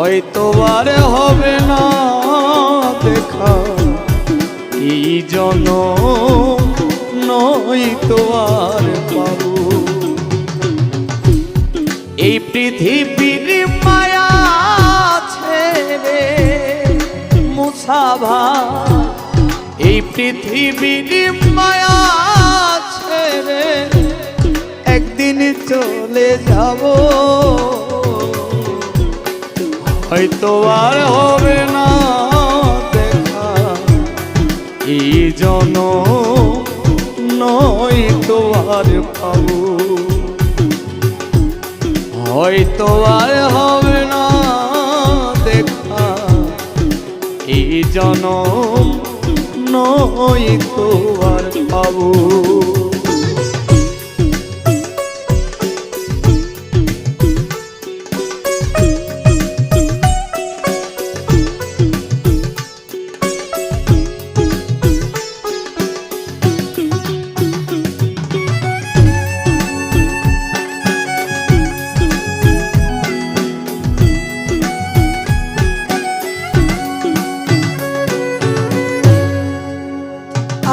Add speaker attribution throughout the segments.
Speaker 1: হয়তো আর হবে না দেখা। এই জন নয় তো আর পাবো। এই পৃথিবীর মায়া ছেড়ে মুসাভা এই পৃথিবীর মায়া ছেড়ে একদিন চলে যাব। হয়তো আর হবে না দেখা। এই জন নয় তো আর পাবো হয়তো আর হবে না দেখা। এই জন নয় তো আর পাবো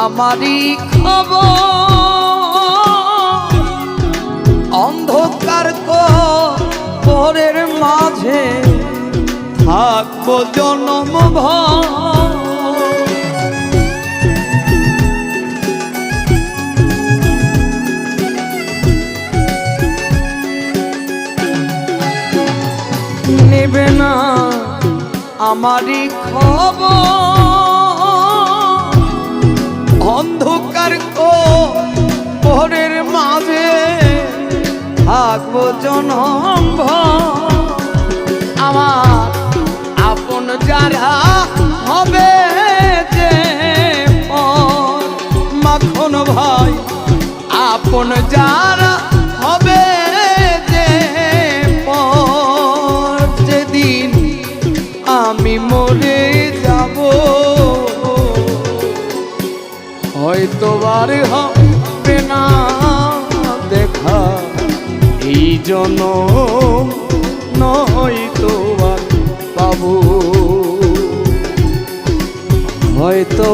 Speaker 1: আমারই খবর। অন্ধকার পরের মাঝে থাকব জনম নেবে না আমারই খবর। অন্ধকার পরের মাঝে থাকব জনম্ভ। আমার আপন যারা এই নয় নয়তো আর পাবো। হয়তো